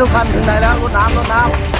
ทุกคันถึงไหนแล้วรถน้ำรถน้ำ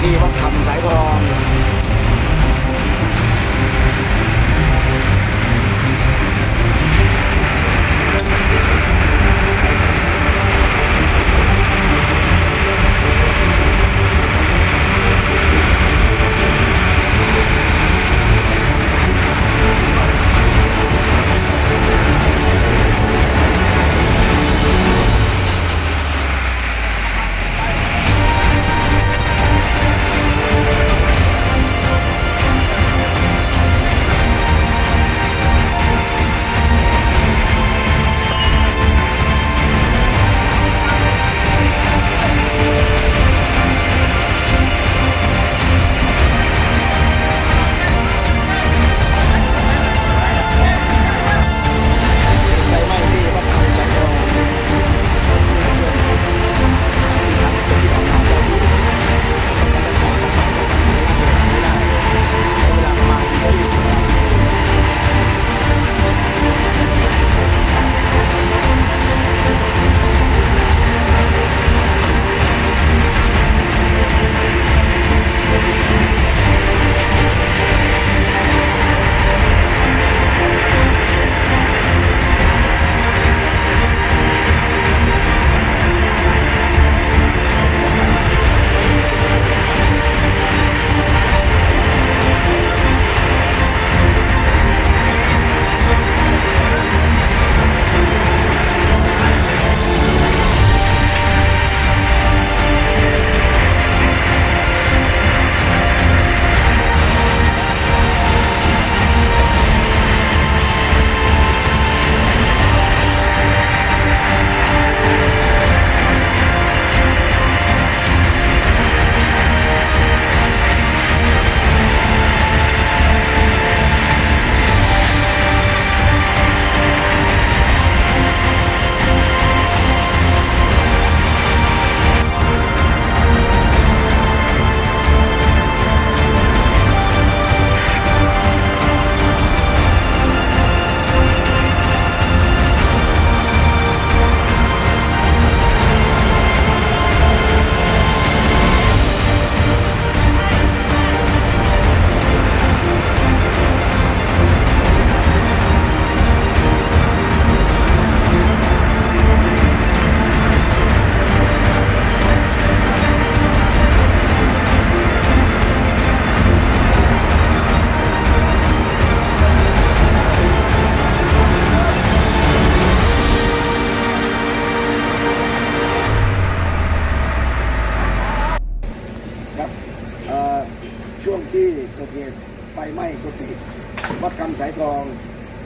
ที่วัดคำสายทอง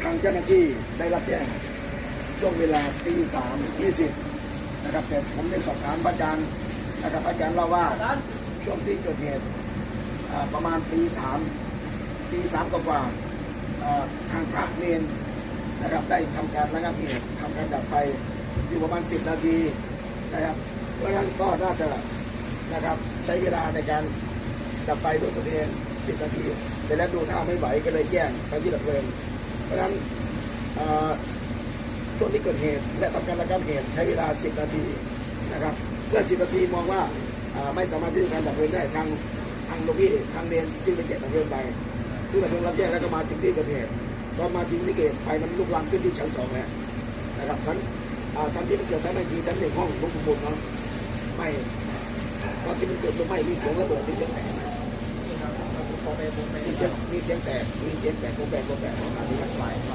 ทางเจ้าหน้าที่ได้รับแจ้งช่วงเวลาตีสามยี่สิบนะครับแต่ผมได้สอบถามพระอาจารย์นะครับอาจารย์เล่าว่าช่วงที่เกิดเหตุประมาณตีสามตีสามกว่าทางพระเนนนะครับได้ทำการระงับเหตุทำการดับไฟอยู่ประมาณสิบนาทีนะครับเพราะนั้นก็น่าจะนะครับใช้เวลาในการดับไฟด้วยตัวเอง10นาทีเสร็จแล้วดูท่าไม่ไหวก็เลยแจ้งไปที่ดับเพลิง เพราะฉะนั้นช่วงที่เกิดเหตุและทำการระงับเหตุใช้เวลา 10 นาทีนะครับเมื่อ 10 นาทีมองว่าไม่สามารถที่จะการดับเพลิงได้ทางทางหลวงพี่ทางเรียนที่เป็นเจ็ดดับเพลิงไปซึ่งดับเพลิงรับแจ้งแล้วก็มาถึงที่เกิดเหตุก็มาถึงที่เกิดเหตุไฟมันลุกลามขึ้นที่ชั้นสองแล้วนะครับชั้นชั้นที่มันเกิดชั้นในทีชั้นหนึ่งห้องของบุญเนาะไม่ตอนที่มันเกิดเพลิงไหม้มีเสียงระเบิดมีเสียงแตก มีเสียงมีเสียงแตกมีเสียงแตกโคแบกโคแบกออกาที่มันไฟไฟ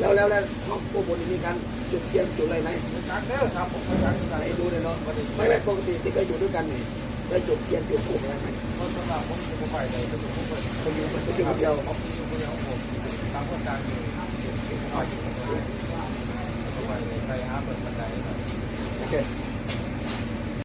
แล้วแล้วแล้วห้องผู้บนมีการจุดเทียนจุดอะไรไหมจักเด้อครับผมก็จักคือกันไหนดูเลยเนาะไม่ไม่ปกติที่เคยอยู่ด้วยกันนี่ได้จุดเทียนจุดธูปอะไรไหมเพราะสำหรับผมผมไปคนอยู่มันก็อยู่คนเดียวผมอยู่คนเดียวผมตางคนต่างอยู่ไปไปหาเปิดบันไดโอเค